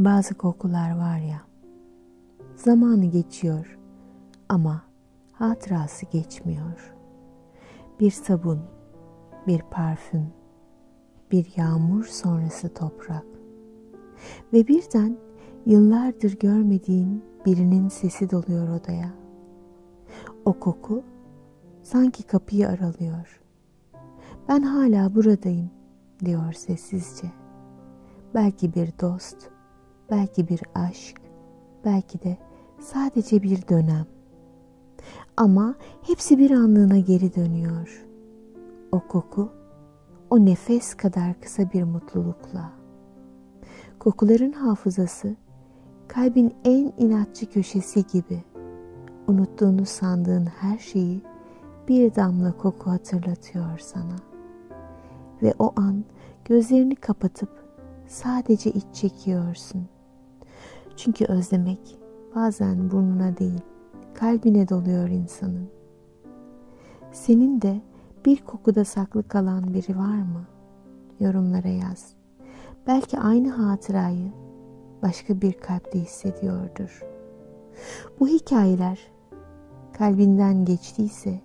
Bazı kokular var ya, zamanı geçiyor ama hatırası geçmiyor. Bir sabun, bir parfüm, bir yağmur sonrası toprak. Ve birden yıllardır görmediğin birinin sesi doluyor odaya. O koku sanki kapıyı aralıyor. Ben hala buradayım diyor sessizce. Belki bir dost, belki bir aşk, belki de sadece bir dönem. Ama hepsi bir anlığına geri dönüyor. O koku, o nefes kadar kısa bir mutlulukla. Kokuların hafızası kalbin en inatçı köşesi gibi. Unuttuğunu sandığın her şeyi bir damla koku hatırlatıyor sana. Ve o an gözlerini kapatıp sadece iç çekiyorsun. Çünkü özlemek bazen burnuna değil, kalbine doluyor insanın. Senin de bir kokuda saklı kalan biri var mı? Yorumlara yaz. Belki aynı hatırayı başka bir kalpte hissediyordur. Bu hikayeler kalbinden geçtiyse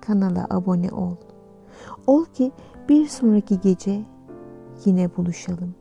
kanala abone ol. Ol ki bir sonraki gece yine buluşalım.